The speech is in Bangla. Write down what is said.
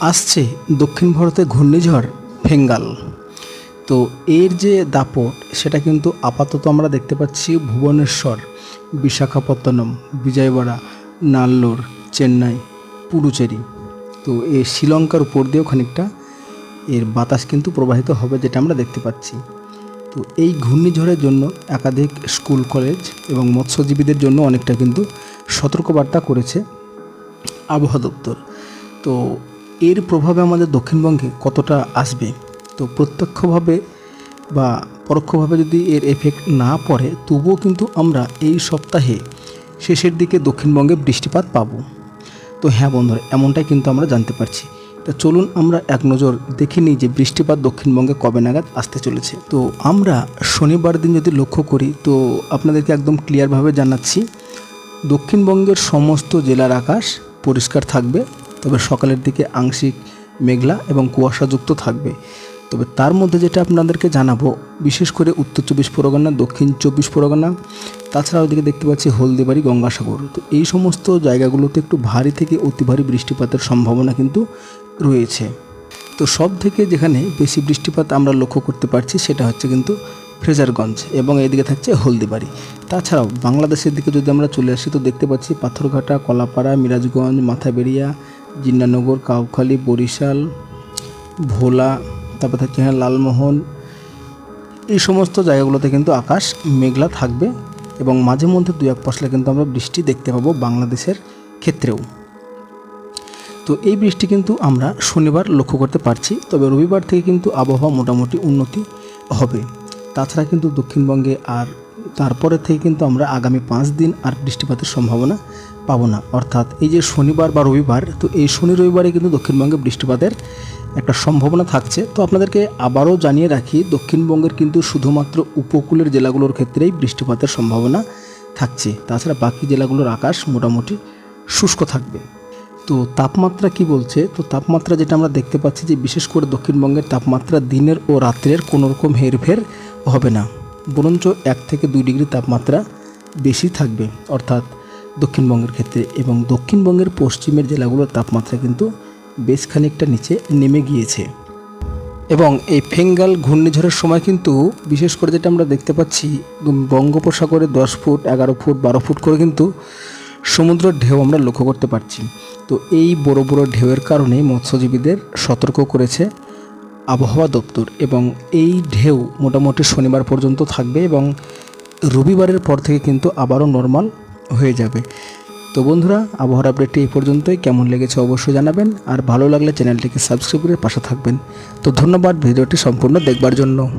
আসছে দক্ষিণ ভারতে ঘূর্ণিঝড় ফেঙ্গাল। তো এর যে দাপট, সেটা কিন্তু আপাতত আমরা দেখতে পাচ্ছি ভুবনেশ্বর, বিশাখাপত্তনম, বিজয়বাড়া, নাল্লোর, চেন্নাই, পুডুচেরি। তো এ শ্রীলঙ্কার উপর দিয়েও খানিকটা এর বাতাস কিন্তু প্রবাহিত হবে যেটা আমরা দেখতে পাচ্ছি। তো এই ঘূর্ণিঝড়ের জন্য একাধিক স্কুল, কলেজ এবং মৎস্যজীবীদের জন্য অনেকটা কিন্তু সতর্কবার্তা করেছে আবহাওয়া দপ্তর। তো এর প্রভাবে আমাদের দক্ষিণবঙ্গে কতটা আসবে? তো প্রত্যক্ষভাবে বা পরোক্ষভাবে যদি এর এফেক্ট না পড়ে, তবুও কিন্তু আমরা এই সপ্তাহে শেষের দিকে দক্ষিণবঙ্গে বৃষ্টিপাত পাবো। তো হ্যাঁ বন্ধুরা, এমনটাই কিন্তু আমরা জানতে পারছি। তো চলুন আমরা এক নজর দেখে নিই যে বৃষ্টিপাত দক্ষিণবঙ্গে কবে নাগাদ আসতে চলেছে। তো আমরা শনিবার দিন যদি লক্ষ্য করি, তো আপনাদেরকে একদম ক্লিয়ারভাবে জানাচ্ছি, দক্ষিণবঙ্গের সমস্ত জেলার আকাশ পরিষ্কার থাকবে তবে সকালের দিকে আংশিক মেঘলা এবং কুয়াশাযুক্ত থাকবে। তবে তার মধ্যে যেটা আপনাদেরকে জানাব, বিশেষ করে উত্তর চব্বিশ পরগনা, দক্ষিণ চব্বিশ পরগনা, তাছাড়া ওইদিকে দেখতে পাচ্ছি হলদিবাড়ি, গঙ্গাসাগর। তো এই সমস্ত জায়গাগুলোতে একটু ভারী থেকে অতি ভারী বৃষ্টিপাতের সম্ভাবনা কিন্তু রয়েছে। তো সব থেকে যেখানে বেশি বৃষ্টিপাত আমরা লক্ষ্য করতে পারছি, সেটা হচ্ছে কিন্তু ফ্রেজারগঞ্জ এবং এদিকে থাকছে হলদিবাড়ি। তাছাড়াও বাংলাদেশের দিকে যদি আমরা চলে আসি, তো দেখতে পাচ্ছি পাথরঘাটা, কলাপাড়া, মিরাজগঞ্জ, মাথাবেড়িয়া জিন্নানগর, কাউখালী, বরিশাল, ভোলা, তারপর থাকছে হ্যাঁ লালমোহন। এই সমস্ত জায়গাগুলোতে কিন্তু আকাশ মেঘলা থাকবে এবং মাঝে মধ্যে দু এক পশলা কিন্তু আমরা বৃষ্টি দেখতে পাবো বাংলাদেশের ক্ষেত্রেও। তো এই বৃষ্টি কিন্তু আমরা শনিবার লক্ষ্য করতে পারছি, তবে রবিবার থেকে কিন্তু আবহাওয়া মোটামুটি উন্নতি হবে। তাছাড়া কিন্তু দক্ষিণবঙ্গে আর তারপরে থেকে কিন্তু আমরা আগামী পাঁচ দিন আর বৃষ্টিপাতের সম্ভাবনা পাবো না। অর্থাৎ এই যে শনিবার বা রবিবার, তো এই শনি রবিবারে কিন্তু দক্ষিণবঙ্গে বৃষ্টিপাতের একটা সম্ভাবনা থাকছে। তো আপনাদেরকে আবারও জানিয়ে রাখি, দক্ষিণবঙ্গের কিন্তু শুধুমাত্র উপকূলের জেলাগুলোর ক্ষেত্রেই বৃষ্টিপাতের সম্ভাবনা থাকছে। তাছাড়া বাকি জেলাগুলোর আকাশ মোটামুটি শুষ্ক থাকবে। তো তাপমাত্রা কি বলছে? তো তাপমাত্রা যেটা আমরা দেখতে পাচ্ছি যে বিশেষ করে দক্ষিণবঙ্গের তাপমাত্রা দিনের ও রাত্রের কোনো রকম হেরফের হবে না। বরঞ্চ এক থেকে দুই ডিগ্রি তাপমাত্রা বেশি থাকবে, অর্থাৎ দক্ষিণবঙ্গের ক্ষেত্রে। এবং দক্ষিণবঙ্গের পশ্চিমের জেলাগুলোর তাপমাত্রা কিন্তু বেশ খানিকটা নিচে নেমে গিয়েছে। এবং এই ফেঙ্গাল ঘূর্ণিঝড়ের সময় কিন্তু, বিশেষ করে যেটা আমরা দেখতে পাচ্ছি বঙ্গোপসাগরে দশ ফুট, এগারো ফুট, বারো ফুট করে কিন্তু সমুদ্রের ঢেউ আমরা লক্ষ্য করতে পারছি। তো এই বড় বড় ঢেউয়ের কারণে মৎস্যজীবীদের সতর্ক করেছে আবহাওয়া দপ্তর এবং এই ঢেউ মোটামুটি শনিবার পর্যন্ত থাকবে এবং রবিবারের পর থেকে কিন্তু আবারও নর্মাল হয়ে যাবে। তো বন্ধুরা, আবহাওয়ার আপডেটটি এই পর্যন্তই। কেমন লেগেছে অবশ্যই জানাবেন। আর ভালো লাগলে চ্যানেলটিকে সাবস্ক্রাইব করে পাশে থাকবেন। তো ধন্যবাদ, ভিডিওটি সম্পূর্ণ দেখবার জন্য।